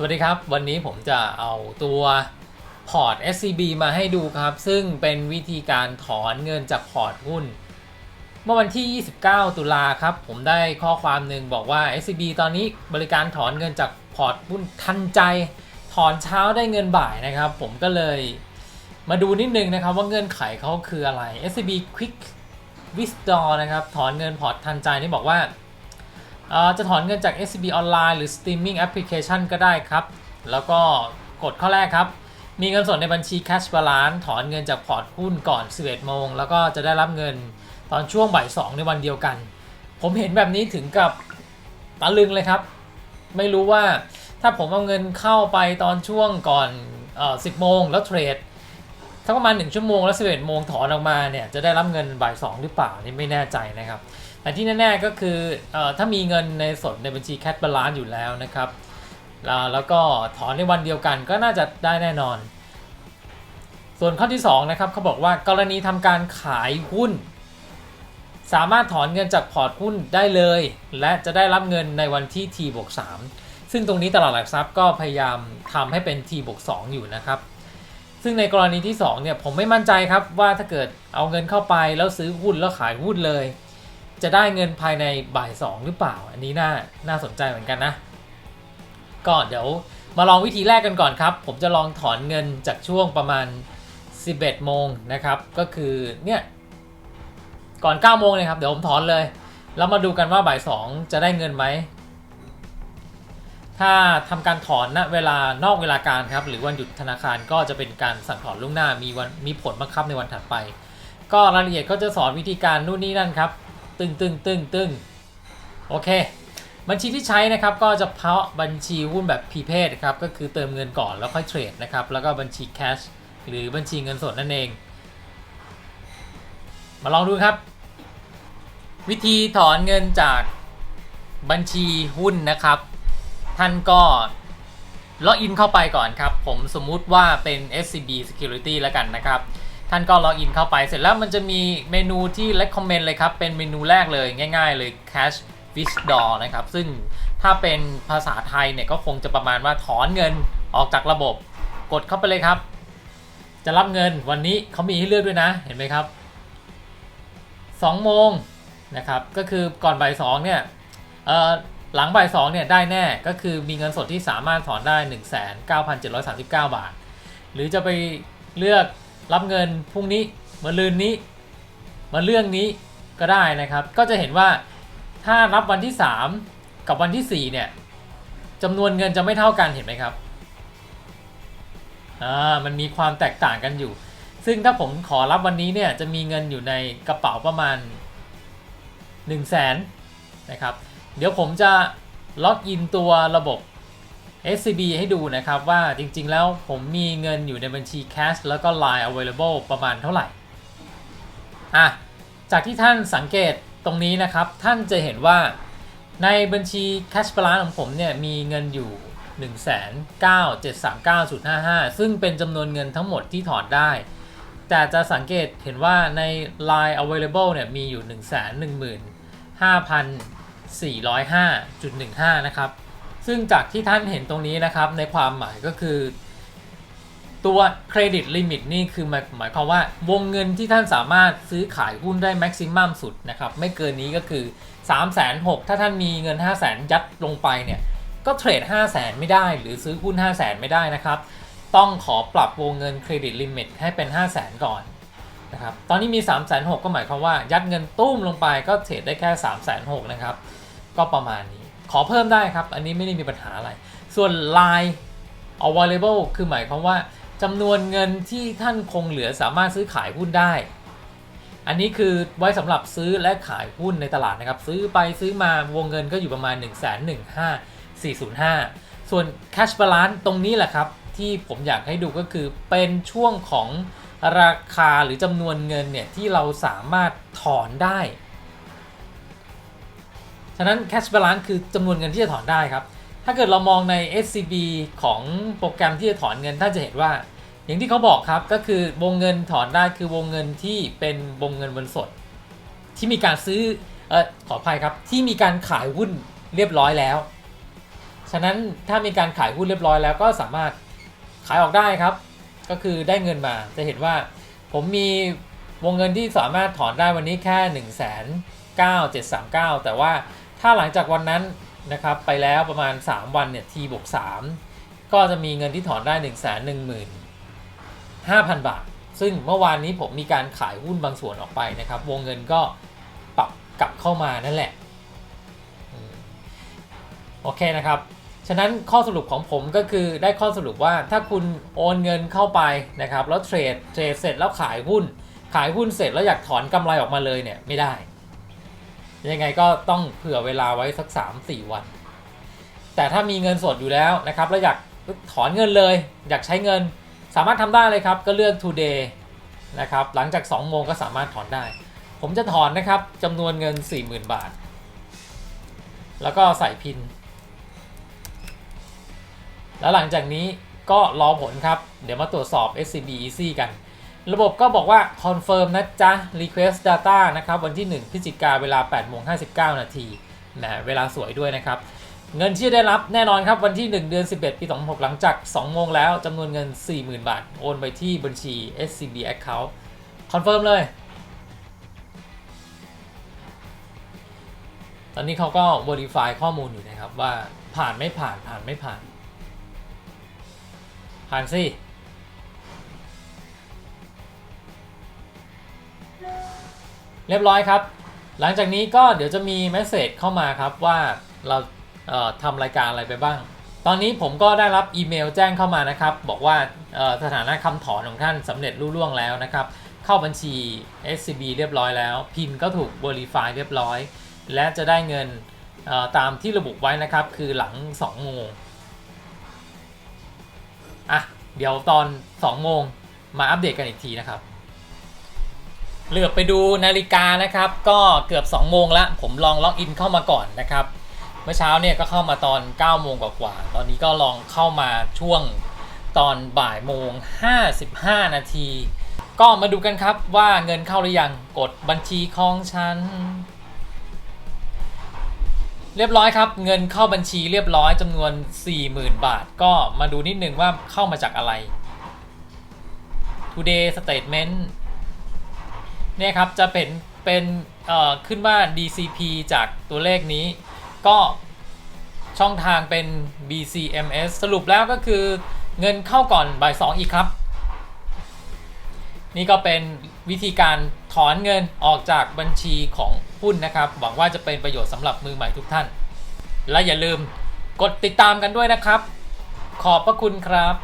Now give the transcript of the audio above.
สวัสดีครับ วันนี้ผมจะเอาตัวพอร์ต SCB มาให้ดูครับ ซึ่งเป็นวิธีการถอนเงินจากพอร์ตหุ้น เมื่อวันที่ 29 ตุลาครับ ผมได้ข้อความหนึ่งบอกว่า SCB ตอนนี้บริการถอนเงินจากพอร์ตหุ้นทันใจ ถอนเช้าได้เงินบ่ายนะครับ ผมก็เลยมาดูนิดนึงนะครับว่าเงื่อนไขเขาคืออะไร SCB Quick Withdraw นะครับ ถอนเงินพอร์ตทันใจนี่บอกว่า จะถอนเงินจาก SCB ออนไลน์หรือ Streaming Application ก็ได้ครับ แล้วก็กดข้อแรกครับ มีเงินสดในบัญชี Cash Balance ถอนเงินจากพอร์ตหุ้นก่อน 11 โมง แล้วก็จะได้รับเงินตอนช่วงบ่าย 2 ในวันเดียวกัน ผมเห็นแบบนี้ถึงกับตะลึงเลยครับ ไม่รู้ว่าถ้าผมเอาเงินเข้าไปตอนช่วงก่อนออ10 โมงแล้วเทรดสักประมาณ 1 ชั่วโมงแล้ว 11 โมงถอนออกมาเนี่ยจะได้รับเงินบ่าย 2 หรือเปล่านี่ไม่แน่ใจนะครับ แต่ที่แน่ๆก็คืออถ้ามีเงินในสดในบัญชีแค h บาลานซ์อยู่แล้วนะครับแล้วแล้วก็ถอนในวันเดียวกันก็น่าจะได้แน่นอน ส่วนข้อที่2นะครับเขาบอกว่ากรณีทำการขายหุ้น สามารถถอนเงินจากพอร์ตหุ้นได้เลย และจะได้รับเงินในวันที่ T บวก3ซึ่งตรงนี้ตลาดหลักทรัพย์ก็พยายามทำให้เป็น T บวก2อยู่นะครับซึ่งในกรณีที่2เนี่ยผมไม่มั่นใจครับว่าถ้าเกิดเอาเงินเข้าไปแล้วซื้อหุ้นแล้วขายหุ้นเลย จะได้เงินภายในบ่ายสองหรือเปล่า อันนี้น่าน่าสนใจเหมือนกันนะ ก็เดี๋ยวมาลองวิธีแรกกันก่อนครับ ผมจะลองถอนเงินจากช่วงประมาณ 11 โมงนะครับ ก็คือเนี่ยก่อน 9 โมงเลยครับ เดี๋ยวผมถอนเลย แล้วมาดูกันว่าบ่าย2จะได้เงินไหม ถ้าทำการถอนณเวลานอกเวลาการครับ หรือวันหยุดธนาคารก็จะเป็นการสั่งถอนล่วงหน้ามีวันมีผลบังคับในวันถัดไป ก็รายละเอียดก็จะสอนวิธีการนู่นนี่นั่นครับ ตึงตึงตึงตึงโอเค บัญชีที่ใช้นะครับก็จะเพาะบัญชีหุ้นแบบพีเพดครับก็คือเติมเงินก่อนแล้วค่อยเทรดนะครับแล้วก็บัญชีแคชหรือบัญชีเงินสดนั่นเอง มาลองดูครับ วิธีถอนเงินจากบัญชีหุ้นนะครับ ท่านก็ล็อกอินเข้าไปก่อนครับ ผมสมมุติว่าเป็น SCB Security แล้วกันนะครับ ท่านก็ล็อกอินเข้าไป เสร็จแล้วมันจะมีเมนูที่ recommend เลยครับ เป็นเมนูแรกเลยง่าย ๆ เลย cash withdraw นะครับ ซึ่งถ้าเป็นภาษาไทยเนี่ยก็คงจะประมาณว่าถอนเงินออกจากระบบ กดเข้าไปเลยครับ จะรับเงินวันนี้เขามีให้เลือกด้วยนะ เห็นไหมครับ2โมงนะครับ ก็คือก่อนบ่าย2เนี่ยหลังบ่าย2เนี่ยได้แน่ ก็คือมีเงินสดที่สามารถถอนได้ 19,739 บาท หรือจะไปเลือก รับเงินพรุ่งนี้มาลืนนี้มาเรื่องนี้ก็ได้นะครับ ก็จะเห็นว่าถ้ารับวันที่ 3 กับวันที่ 4 เนี่ยจำนวนเงินจะไม่เท่ากันเห็นไหมครับอ่ามันมีความแตกต่างกันอยู่ ซึ่งถ้าผมขอรับวันนี้เนี่ยจะมีเงินอยู่ในกระเป๋าประมาณ 1 0 0 0 0แสนนะครับ เดี๋ยวผมจะล็อกอินตัวระบบ SCB ให้ดูนะครับว่าจริงๆแล้วผมมีเงินอยู่ในบัญชี Cash แล้วก็ Line Available ประมาณเท่าไหร่อะจากที่ท่านสังเกตตรงนี้นะครับ ท่านจะเห็นว่าในบัญชี Cash Balance ของผมเนี่ยมีเงินอยู่1,9739055 ซึ่งเป็นจำนวนเงินทั้งหมดที่ถอนได้ แต่จะสังเกตเห็นว่าใน Line Available เนี่ยมีอยู่ 115,405.15 นะครับ ซึ่งจากที่ท่านเห็นตรงนี้นะครับในความหมายก็คือ ตัวเครดิตลิมิตนี่คือหมายหมายความว่าวงเงินที่ท่านสามารถซื้อขายหุ้นได้แม็กซิมัมสุดนะครับ ไม่เกินนี้ก็คือ 3 6 0 0 0ถ้าท่านมีเงิน 5 0 0 0 0 0 ยัดลงไปเนี่ย ก็เทรด 5 0 0 0 0 0 ไม่ได้ หรือซื้อหุ้น 5 0 0 0 0 0 ไม่ได้นะครับ ต้องขอปรับวงเงินเครดิตลิมิตให้เป็น 5 0 0 0 0 0 ก่อนนะครับ ตอนนี้มี 3 6 0 0 0ก็หมายความว่ายัดเงินตุ้มลงไปก็เทรดได้แค่ 3 6 0 0 0นะครับ ก็ประมาณนี้ ขอเพิ่มได้ครับ อันนี้ไม่ได้มีปัญหาอะไร ส่วน Line available คือหมายความว่าจำนวนเงินที่ท่านคงเหลือสามารถซื้อขายหุ้นได้ อันนี้คือไว้สำหรับซื้อและขายหุ้นในตลาดนะครับ ซื้อไปซื้อมาวงเงินก็อยู่ประมาณ 1 1 5 4 0 5 ส่วน cash balance ตรงนี้แหละครับ ที่ผมอยากให้ดูก็คือเป็นช่วงของราคาหรือจำนวนเงินเนี่ยที่เราสามารถถอนได้ ฉะนั้น cash balance คือจำนวนเงินที่จะถอนได้ครับ ถ้าเกิดเรามองใน SCB ของโปรแกรมที่จะถอนเงินท่านจะเห็นว่า อย่างที่เขาบอกครับก็คือวงเงินถอนได้คือวงเงินที่เป็นวงเงินเงินสด ที่มีการซื้อเออขออภัยครับที่มีการขายหุ้นเรียบร้อยแล้ว ฉะนั้นถ้ามีการขายหุ้นเรียบร้อยแล้วก็สามารถขายออกได้ครับ ก็คือได้เงินมาจะเห็นว่า ผมมีวงเงินที่สามารถถอนได้วันนี้แค่ 1 9 7 3 9 แต่ว่า ถ้าหลังจากวันนั้นนะครับไปแล้วประมาณ 3 วันเนี่ยทีบวก3ก็จะมีเงินที่ถอนได้ 1 1 5 0 0 0 บาท ซึ่งเมื่อวานนี้ผมมีการขายหุ้นบางส่วนออกไปนะครับ วงเงินก็ปรับกลับเข้ามานั่นแหละโอเคนะครับ ฉะนั้นข้อสรุปของผมก็คือได้ข้อสรุปว่าถ้าคุณโอนเงินเข้าไปนะครับ แล้วเทรดเทรดเสร็จแล้วขายหุ้น ขายหุ้นเสร็จแล้วอยากถอนกำไรออกมาเลยเนี่ยไม่ได้ ยังไงก็ต้องเผื่อเวลาไว้สัก 3-4 วัน แต่ถ้ามีเงินสดอยู่แล้วนะครับแล้วอยากถอนเงินเลย อยากใช้เงินสามารถทำได้เลยครับ ก็เลือก today นะครับหลังจาก 2 โมงก็สามารถถอนได้ ผมจะถอนนะครับจำนวนเงิน 40,000 บาท แล้วก็ใส่พิน แล้วหลังจากนี้ก็รอผลครับ เดี๋ยวมาตรวจสอบ SCB Easy กัน ระบบก็บอกว่า confirm นะจ๊ะ request data นะครับ วันที่ 1 พฤศจิกาเวลา8โมง59 นาทีนะเวลาสวยด้วยนะครับ เงินที่ได้รับแน่นอนครับ วันที่ 1 เดือน 11 ปี 26 หลังจาก 2 โมงแล้วจำนวนเงิน 40,000 บาท โอนไปที่บัญชี SCB account confirm เลย ตอนนี้เขาก็ verify ข้อมูลอยู่นะครับว่าผ่านไม่ผ่านผ่านไม่ผ่าน ผ่านสิ เรียบร้อยครับ หลังจากนี้ก็เดี๋ยวจะมีเมสเซจเข้ามาครับว่าเราเทำรายการอะไรไปบ้าง ตอนนี้ผมก็ได้รับอีเมลแจ้งเข้ามานะครับ บอกว่าสถานะคำถอนของท่านสำเร็จรุ่ล่วงแล้วนะครับ เข้าบัญชี SCB เรียบร้อยแล้ว พินก็ถูก Verify เรียบร้อย และจะได้เงินตามที่ระบุไว้นะครับ คือหลัง2โมงอะเดี๋ยวตอน2โมงมาอัปเดตกันอีกทีนะครับ เหลือบไปดูนาฬิกานะครับ ก็เกือบ 2 โมงล้วผมลองล็อกอินเข้ามาก่อนนะครับ เมื่อเช้าเนี่ยก็เข้ามาตอน 9 โมงกว่าๆตอนนี้ก็ลองเข้ามาช่วงตอนบ่ายโมง 55 นาที ก็มาดูกันครับว่าเงินเข้าหรือยังกดบัญชีของฉัน เรียบร้อยครับ เงินเข้าบัญชีเรียบร้อยจำนวน 40,000 บาท ก็มาดูนิดนึงว่าเข้ามาจากอะไร Today Statement เนี่ยครับจะเป็นเป็นเอ่อขึ้นว่า DCP จากตัวเลขนี้ ก็ช่องทางเป็น BCMS สรุปแล้วก็คือเงินเข้าก่อนบ่าย2อีกครับ นี่ก็เป็นวิธีการถอนเงินออกจากบัญชีของหุ้นนะครับ หวังว่าจะเป็นประโยชน์สำหรับมือใหม่ทุกท่าน และอย่าลืมกดติดตามกันด้วยนะครับ ขอบพระคุณครับ